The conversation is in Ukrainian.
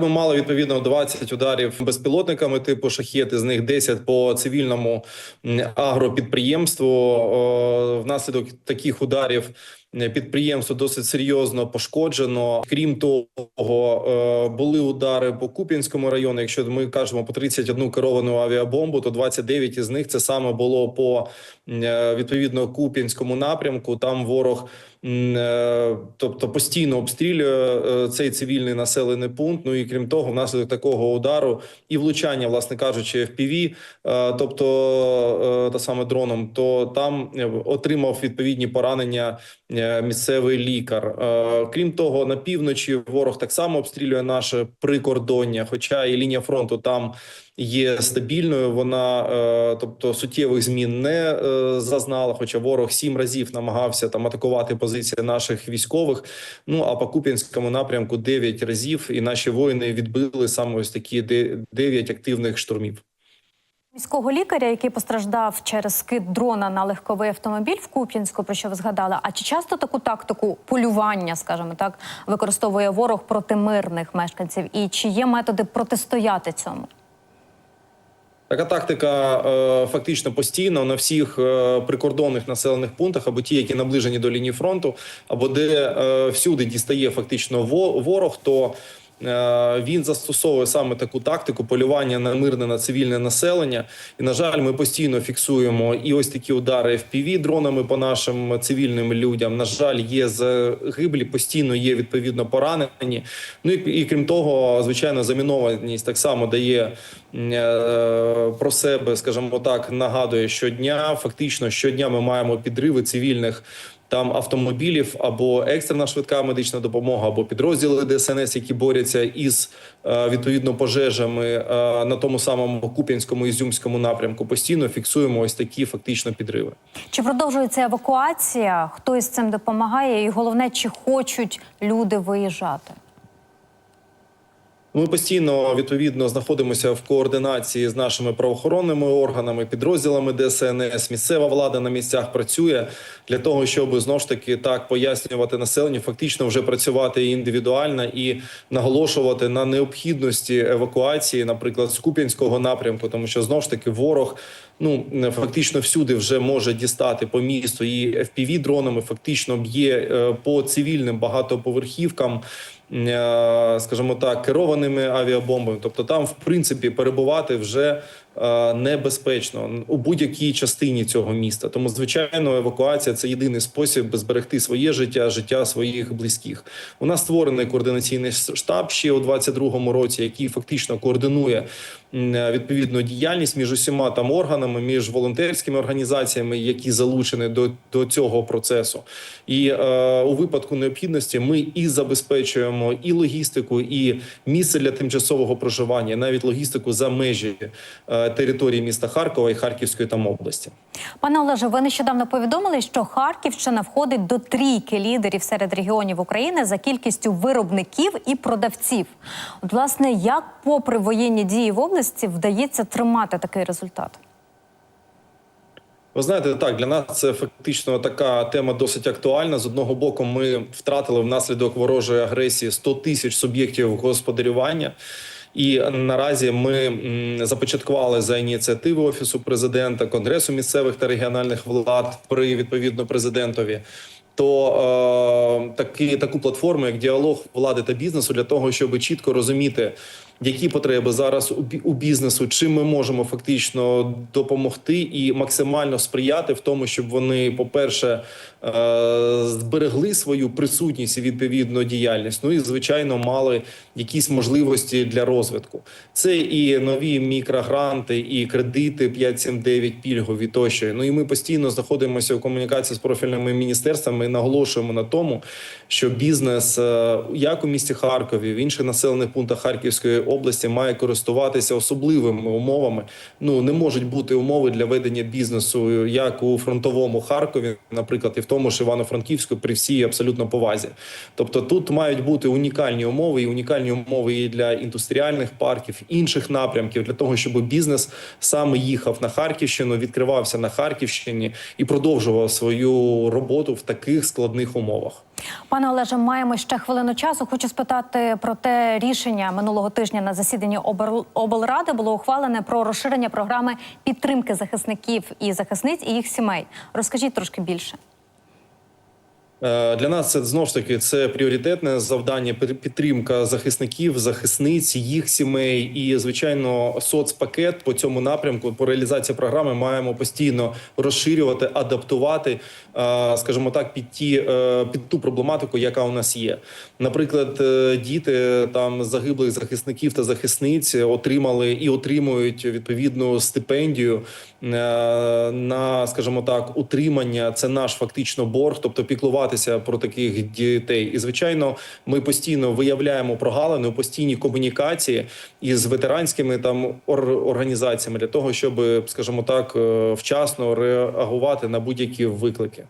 Ми мали відповідно 20 ударів безпілотниками типу шахети, з них 10 по цивільному агропідприємству. Внаслідок таких ударів підприємство досить серйозно пошкоджено. Крім того, е, були удари по Куп'янському району. Якщо ми кажемо по 31 керовану авіабомбу, то 29 із них це саме було по е, відповідно Куп'янському напрямку. Там ворог е, тобто постійно обстрілює цей цивільний населений пункт. Ну і крім того, внаслідок такого удару і влучання, власне кажучи, е, тобто та саме дроном, то там отримав відповідні поранення місцевий лікар. Е, Крім того, на півночі ворог так само обстрілює наше прикордоння, хоча і лінія фронту там є стабільною. Вона, е, тобто, суттєвих змін не е, зазнала. Хоча ворог сім разів намагався там атакувати позиції наших військових. Ну а по Куп'янському напрямку дев'ять разів, і наші воїни відбили саме ось такі дев'ять активних штурмів. Міського лікаря, який постраждав через скид дрона на легковий автомобіль в Куп'янську, про що ви згадали. А чи часто таку тактику полювання, скажімо так, використовує ворог проти мирних мешканців? І чи є методи протистояти цьому? Така тактика е, фактично постійно на всіх е, прикордонних населених пунктах, або ті, які наближені до лінії фронту, або де е, всюди дістає фактично ворог, то він застосовує саме таку тактику полювання на мирне на цивільне населення. І на жаль, ми постійно фіксуємо і ось такі удари fpv дронами по нашим цивільним людям. На жаль, є загиблі, постійно є відповідно поранені. Ну і, і крім того, звичайно, замінованість так само дає е, про себе, скажімо так, нагадує щодня. Фактично, щодня ми маємо підриви цивільних. Там автомобілів або екстрена швидка медична допомога, або підрозділи ДСНС, які борються із е, відповідно пожежами е, на тому самому Куп'янському Ізюмському напрямку. Постійно фіксуємо ось такі фактично підриви. Чи продовжується евакуація? Хто із цим допомагає? І головне, чи хочуть люди виїжджати? Ми постійно відповідно знаходимося в координації з нашими правоохоронними органами, підрозділами ДСНС. Місцева влада на місцях працює для того, щоб знову ж таки так пояснювати населенню, фактично вже працювати індивідуально і наголошувати на необхідності евакуації, наприклад, з Куп'янського напрямку, тому що знову ж таки ворог. Ну фактично всюди вже може дістати по місту і fpv дронами фактично б'є е, по цивільним багатоповерхівкам скажімо так, керованими авіабомбами. Тобто, там, в принципі, перебувати вже е, небезпечно у будь-якій частині цього міста. Тому, звичайно, евакуація це єдиний спосіб зберегти своє життя, життя своїх близьких. У нас створений координаційний штаб ще у 22-му році, який фактично координує е, відповідну діяльність між усіма там органами, між волонтерськими організаціями, які залучені до, до цього процесу. І е, у випадку необхідності ми і забезпечуємо і логістику, і місце для тимчасового проживання, навіть логістику за межі е, території міста Харкова і Харківської там області. Пане Олеже, ви нещодавно повідомили, що Харківщина входить до трійки лідерів серед регіонів України за кількістю виробників і продавців. От, власне, як, попри воєнні дії в області, вдається тримати такий результат? Ви знаєте, так для нас це фактично така тема досить актуальна. З одного боку, ми втратили внаслідок ворожої агресії 100 тисяч суб'єктів господарювання. І наразі ми започаткували за ініціативи офісу президента, конгресу місцевих та регіональних влад при відповідно президентові. То е, такі таку платформу, як діалог влади та бізнесу, для того, щоб чітко розуміти, які потреби зараз у, бізнесу, чим ми можемо фактично допомогти і максимально сприяти в тому, щоб вони, по-перше, е, зберегли свою присутність і відповідну діяльність. Ну і звичайно, мали якісь можливості для розвитку. Це і нові мікрогранти, і кредити 579 пільгові тощо. Ну і ми постійно знаходимося в комунікації з профільними міністерствами і наголошуємо на тому, що бізнес е, як у місті Харкові, в інших населених пунктах Харківської області має користуватися особливими умовами. Ну не можуть бути умови для ведення бізнесу, як у фронтовому Харкові, наприклад, і в тому ж Івано-Франківську, при всій абсолютно повазі. Тобто тут мають бути унікальні умови, і унікальні умови і для індустріальних парків, інших напрямків, для того, щоб бізнес саме їхав на Харківщину, відкривався на Харківщині і продовжував свою роботу в таких складних умовах. Пане Олеже, маємо ще хвилину часу. Хочу спитати про те рішення минулого тижня на засіданні облради було ухвалене про розширення програми підтримки захисників і захисниць і їх сімей. Розкажіть трошки більше. Е, Для нас це знову ж таки це пріоритетне завдання під- підтримка захисників, захисниць, їх сімей і звичайно соцпакет по цьому напрямку по реалізації програми маємо постійно розширювати, адаптувати, е, скажімо так, під ті е, під ту проблематику, яка у нас є. Наприклад, діти там загиблих захисників та захисниць отримали і отримують відповідну стипендію на, скажімо так, утримання. Це наш фактично борг, тобто піклуватися про таких дітей. І звичайно, ми постійно виявляємо прогалини у постійній комунікації із ветеранськими там ор- організаціями для того, щоб, скажімо так, е, вчасно реагувати на будь-які виклики.